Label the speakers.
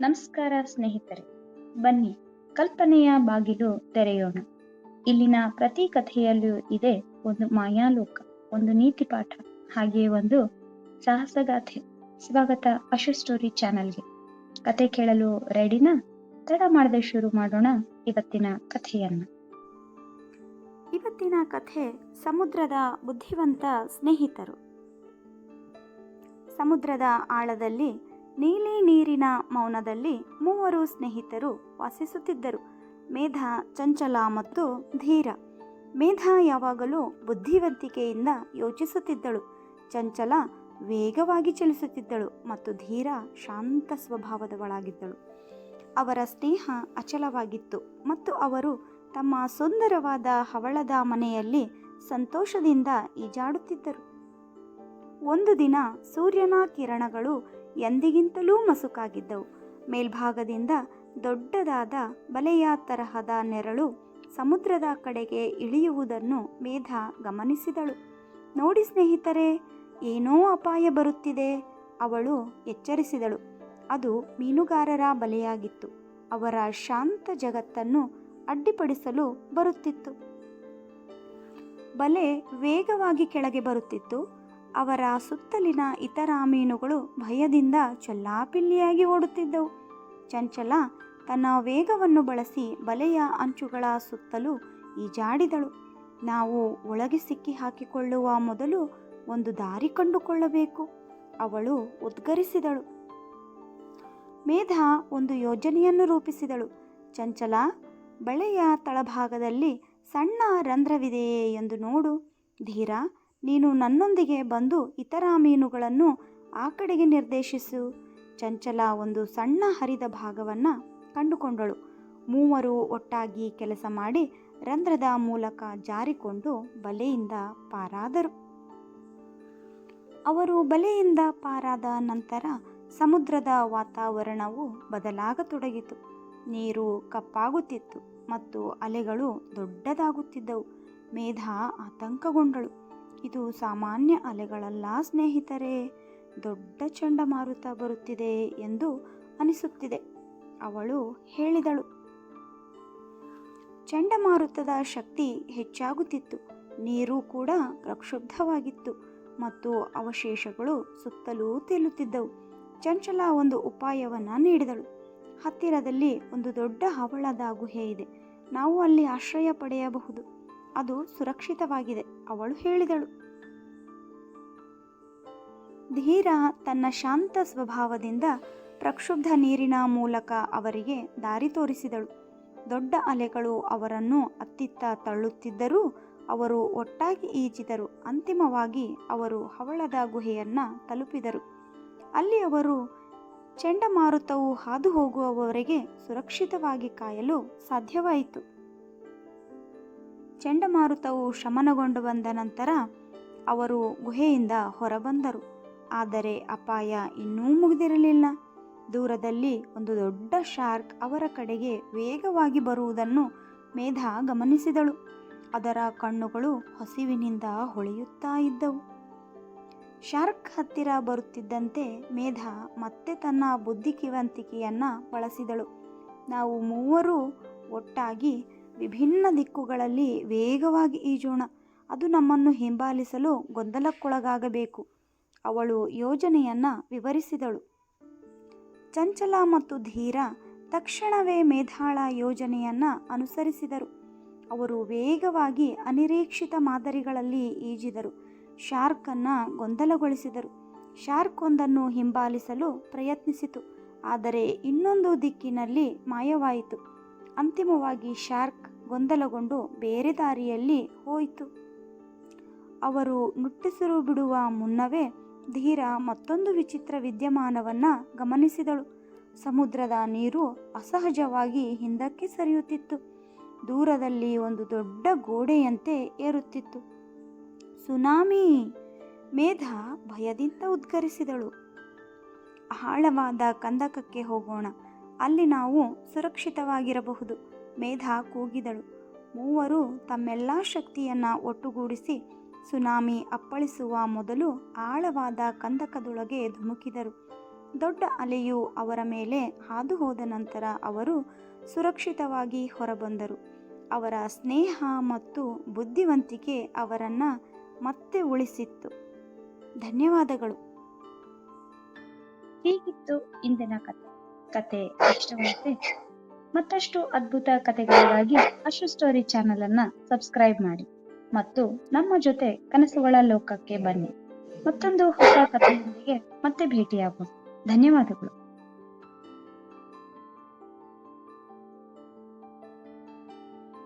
Speaker 1: ನಮಸ್ಕಾರ ಸ್ನೇಹಿತರೆ, ಬನ್ನಿ ಕಲ್ಪನೆಯ ಬಾಗಿಲು ತೆರೆಯೋಣ. ಇಲ್ಲಿನ ಪ್ರತಿ ಕಥೆಯಲ್ಲೂ ಇದೆ ಒಂದು ಮಾಯಾಲೋಕ, ಒಂದು ನೀತಿ ಪಾಠ ಹಾಗೆಯೇ ಒಂದು ಸಾಹಸಗಾಥೆ. ಸ್ವಾಗತ ಅಶು ಸ್ಟೋರಿ ಚಾನಲ್ಗೆ. ಕತೆ ಕೇಳಲು ರೆಡಿನಾ? ತಡ ಮಾಡದೆ ಶುರು ಮಾಡೋಣ ಇವತ್ತಿನ ಕಥೆಯನ್ನ.
Speaker 2: ಇವತ್ತಿನ ಕಥೆ ಸಮುದ್ರದ ಬುದ್ಧಿವಂತ ಸ್ನೇಹಿತರು. ಸಮುದ್ರದ ಆಳದಲ್ಲಿ ನೀಲಿ ನೀರಿನ ಮೌನದಲ್ಲಿ ಮೂವರು ಸ್ನೇಹಿತರು ವಾಸಿಸುತ್ತಿದ್ದರು. ಮೇಧ, ಚಂಚಲ ಮತ್ತು ಧೀರ. ಮೇಧ ಯಾವಾಗಲೂ ಬುದ್ಧಿವಂತಿಕೆಯಿಂದ ಯೋಚಿಸುತ್ತಿದ್ದಳು. ಚಂಚಲ ವೇಗವಾಗಿ ಚಲಿಸುತ್ತಿದ್ದಳು ಮತ್ತು ಧೀರ ಶಾಂತ ಸ್ವಭಾವದವಳಾಗಿದ್ದಳು. ಅವರ ಸ್ನೇಹ ಅಚಲವಾಗಿತ್ತು ಮತ್ತು ಅವರು ತಮ್ಮ ಸುಂದರವಾದ ಹವಳದ ಮನೆಯಲ್ಲಿ ಸಂತೋಷದಿಂದ ಈಜಾಡುತ್ತಿದ್ದರು. ಒಂದು ದಿನ ಸೂರ್ಯನ ಕಿರಣಗಳು ಎಂದಿಗಿಂತಲೂ ಮಸುಕಾಗಿದ್ದವು. ಮೇಲ್ಭಾಗದಿಂದ ದೊಡ್ಡದಾದ ಬಲೆಯ ತರಹದ ನೆರಳು ಸಮುದ್ರದ ಕಡೆಗೆ ಇಳಿಯುವುದನ್ನು ಮೇಧ ಗಮನಿಸಿದಳು. ನೋಡಿ ಸ್ನೇಹಿತರೆ, ಏನೋ ಅಪಾಯ ಬರುತ್ತಿದೆ, ಅವಳು ಎಚ್ಚರಿಸಿದಳು. ಅದು ಮೀನುಗಾರರ ಬಲೆಯಾಗಿತ್ತು. ಅವರ ಶಾಂತ ಜಗತ್ತನ್ನು ಅಡ್ಡಿಪಡಿಸಲು ಬರುತ್ತಿತ್ತು. ಬಲೆ ವೇಗವಾಗಿ ಕೆಳಗೆ ಬರುತ್ತಿತ್ತು. ಅವರ ಸುತ್ತಲಿನ ಇತರ ಮೀನುಗಳು ಭಯದಿಂದ ಚಲ್ಲಾಪಿಲ್ಲಿಯಾಗಿ ಓಡುತ್ತಿದ್ದವು. ಚಂಚಲ ತನ್ನ ವೇಗವನ್ನು ಬಳಸಿ ಬಲೆಯ ಅಂಚುಗಳ ಸುತ್ತಲೂ ಈಜಾಡಿದಳು. ನಾವು ಒಳಗೆ ಸಿಕ್ಕಿ ಹಾಕಿಕೊಳ್ಳುವ ಮೊದಲು ಒಂದು ದಾರಿ ಕಂಡುಕೊಳ್ಳಬೇಕು, ಅವಳು ಉದ್ಗರಿಸಿದಳು. ಮೇಧ ಒಂದು ಯೋಜನೆಯನ್ನು ರೂಪಿಸಿದಳು. ಚಂಚಲ ಬಳೆಯ ತಳಭಾಗದಲ್ಲಿ ಸಣ್ಣ ರಂಧ್ರವಿದೆಯೇ ಎಂದು ನೋಡು, ಧೀರ. ನೀನು ನನ್ನೊಂದಿಗೆ ಬಂದು ಇತರ ಮೀನುಗಳನ್ನು ಆ ಕಡೆಗೆ ನಿರ್ದೇಶಿಸು. ಚಂಚಲ ಒಂದು ಸಣ್ಣ ಹರಿದ ಭಾಗವನ್ನು ಕಂಡುಕೊಂಡಳು. ಮೂವರು ಒಟ್ಟಾಗಿ ಕೆಲಸ ಮಾಡಿ ರಂಧ್ರದ ಮೂಲಕ ಜಾರಿಕೊಂಡು ಬಲೆಯಿಂದ ಪಾರಾದರು. ಅವರು ಬಲೆಯಿಂದ ಪಾರಾದ ನಂತರ ಸಮುದ್ರದ ವಾತಾವರಣವು ಬದಲಾಗತೊಡಗಿತು. ನೀರು ಕಪ್ಪಾಗುತ್ತಿತ್ತು ಮತ್ತು ಅಲೆಗಳು ದೊಡ್ಡದಾಗುತ್ತಿದ್ದವು. ಮೇಧ ಆತಂಕಗೊಂಡಳು. ಇದು ಸಾಮಾನ್ಯ ಅಲೆಗಳಲ್ಲ, ಸ್ನೇಹಿತರೆ. ದೊಡ್ಡ ಚಂಡಮಾರುತ ಬರುತ್ತಿದೆ ಎಂದು ಅನಿಸುತ್ತಿದೆ. ಅವಳು ಹೇಳಿದಳು. ಚಂಡಮಾರುತದ ಶಕ್ತಿ ಹೆಚ್ಚಾಗುತ್ತಿತ್ತು. ನೀರು ಕೂಡ ಪ್ರಕ್ಷುಬ್ಧವಾಗಿತ್ತು. ಮತ್ತು ಅವಶೇಷಗಳು ಸುತ್ತಲೂ ತೇಲುತ್ತಿದ್ದವು. ಚಂಚಲ ಒಂದು ಉಪಾಯವನ್ನು ನೀಡಿದಳು. ಹತ್ತಿರದಲ್ಲಿ ಒಂದು ದೊಡ್ಡ ಹವಳದ ಗುಹೆ ಇದೆ. ನಾವು ಅಲ್ಲಿ ಆಶ್ರಯ ಪಡೆಯಬಹುದು. ಅದು ಸುರಕ್ಷಿತವಾಗಿದೆ, ಅವಳು ಹೇಳಿದಳು. ಧೀರ ತನ್ನ ಶಾಂತ ಸ್ವಭಾವದಿಂದ ಪ್ರಕ್ಷುಬ್ಧ ನೀರಿನ ಮೂಲಕ ಅವರಿಗೆ ದಾರಿ ತೋರಿಸಿದಳು. ದೊಡ್ಡ ಅಲೆಗಳು ಅವರನ್ನು ಅತ್ತಿತ್ತ ತಳ್ಳುತ್ತಿದ್ದರೂ ಅವರು ಒಟ್ಟಾಗಿ ಈಜಿದರು. ಅಂತಿಮವಾಗಿ ಅವರು ಹವಳದ ಗುಹೆಯನ್ನ ತಲುಪಿದರು. ಅಲ್ಲಿ ಅವರು ಚಂಡಮಾರುತವು ಹಾದು ಹೋಗುವವರೆಗೆ ಸುರಕ್ಷಿತವಾಗಿ ಕಾಯಲು ಸಾಧ್ಯವಾಯಿತು. ಚಂಡಮಾರುತವು ಶಮನಗೊಂಡು ಬಂದ ನಂತರ ಅವರು ಗುಹೆಯಿಂದ ಹೊರಬಂದರು. ಆದರೆ ಅಪಾಯ ಇನ್ನೂ ಮುಗಿದಿರಲಿಲ್ಲ. ದೂರದಲ್ಲಿ ಒಂದು ದೊಡ್ಡ ಶಾರ್ಕ್ ಅವರ ಕಡೆಗೆ ವೇಗವಾಗಿ ಬರುವುದನ್ನು ಮೇಧ ಗಮನಿಸಿದಳು. ಅದರ ಕಣ್ಣುಗಳು ಹಸಿವಿನಿಂದ ಹೊಳೆಯುತ್ತಾ ಇದ್ದವು. ಶಾರ್ಕ್ ಹತ್ತಿರ ಬರುತ್ತಿದ್ದಂತೆ ಮೇಧ ಮತ್ತೆ ತನ್ನ ಬುದ್ಧಿಕಿವಂತಿಕೆಯನ್ನು ಬಳಸಿದಳು. ನಾವು ಮೂವರು ಒಟ್ಟಾಗಿ ವಿಭಿನ್ನ ದಿಕ್ಕುಗಳಲ್ಲಿ ವೇಗವಾಗಿ ಈಜೋಣ. ಅದು ನಮ್ಮನ್ನು ಹಿಂಬಾಲಿಸಲು ಗೊಂದಲಕ್ಕೊಳಗಾಗಬೇಕು. ಅವಳು ಯೋಜನೆಯನ್ನು ವಿವರಿಸಿದಳು. ಚಂಚಲ ಮತ್ತು ಧೀರ ತಕ್ಷಣವೇ ಮೇಧಾಳ ಯೋಜನೆಯನ್ನು ಅನುಸರಿಸಿದರು. ಅವರು ವೇಗವಾಗಿ ಅನಿರೀಕ್ಷಿತ ಮಾದರಿಗಳಲ್ಲಿ ಈಜಿದರು. ಶಾರ್ಕನ್ನು ಗೊಂದಲಗೊಳಿಸಿದರು. ಶಾರ್ಕ್ ಒಂದನ್ನು ಹಿಂಬಾಲಿಸಲು ಪ್ರಯತ್ನಿಸಿತು. ಆದರೆ ಇನ್ನೊಂದು ದಿಕ್ಕಿನಲ್ಲಿ ಮಾಯವಾಯಿತು. ಅಂತಿಮವಾಗಿ ಶಾರ್ಕ್ ಗೊಂದಲಗೊಂಡು ಬೇರೆ ದಾರಿಯಲ್ಲಿ ಹೋಯಿತು. ಅವರು ನುಟ್ಟಿಸಿರು ಬಿಡುವ ಮುನ್ನವೇ ಧೀರ ಮತ್ತೊಂದು ವಿಚಿತ್ರ ವಿದ್ಯಮಾನವನ್ನು ಗಮನಿಸಿದಳು. ಸಮುದ್ರದ ನೀರು ಅಸಹಜವಾಗಿ ಹಿಂದಕ್ಕೆ ಸರಿಯುತ್ತಿತ್ತು. ದೂರದಲ್ಲಿ ಒಂದು ದೊಡ್ಡ ಗೋಡೆಯಂತೆ ಏರುತ್ತಿತ್ತು. ಸುನಾಮಿ ಮೇಧ ಭಯದಿಂದ ಉದ್ಗರಿಸಿದಳು. ಆಳವಾದ ಕಂದಕಕ್ಕೆ ಹೋಗೋಣ. ಅಲ್ಲಿ ನಾವು ಸುರಕ್ಷಿತವಾಗಿರಬಹುದು. ಮೇಧ ಕೂಗಿದಳು. ಮೂವರು ತಮ್ಮೆಲ್ಲ ಶಕ್ತಿಯನ್ನು ಒಟ್ಟುಗೂಡಿಸಿ ಸುನಾಮಿ ಅಪ್ಪಳಿಸುವ ಮೊದಲು ಆಳವಾದ ಕಂದಕದೊಳಗೆ ಧುಮುಕಿದರು. ದೊಡ್ಡ ಅಲೆಯು ಅವರ ಮೇಲೆ ಹಾದು ಹೋದ ನಂತರ ಅವರು ಸುರಕ್ಷಿತವಾಗಿ ಹೊರಬಂದರು. ಅವರ ಸ್ನೇಹ ಮತ್ತು ಬುದ್ಧಿವಂತಿಕೆ ಅವರನ್ನು ಮತ್ತೆ ಉಳಿಸಿತ್ತು. ಧನ್ಯವಾದಗಳು.
Speaker 1: ಹೀಗಿತ್ತು ಇಂದಿನ ಕತೆ ಕತೆ ಇಷ್ಟವಾಗುತ್ತೆ ಮತ್ತಷ್ಟು ಅದ್ಭುತ ಕಥೆಗಳಿಗಾಗಿ ಅಶು ಸ್ಟೋರಿ ಚಾನೆಲ್ ಅನ್ನ ಸಬ್ಸ್ಕ್ರೈಬ್ ಮಾಡಿ. ಮತ್ತು ನಮ್ಮ ಜೊತೆ ಕನಸುಗಳ ಲೋಕಕ್ಕೆ ಬನ್ನಿ. ಮತ್ತೊಂದು ಹೊಸ ಕಥೆಯೊಂದಿಗೆ ಮತ್ತೆ ಭೇಟಿಯಾಗೋಣ. ಧನ್ಯವಾದಗಳು.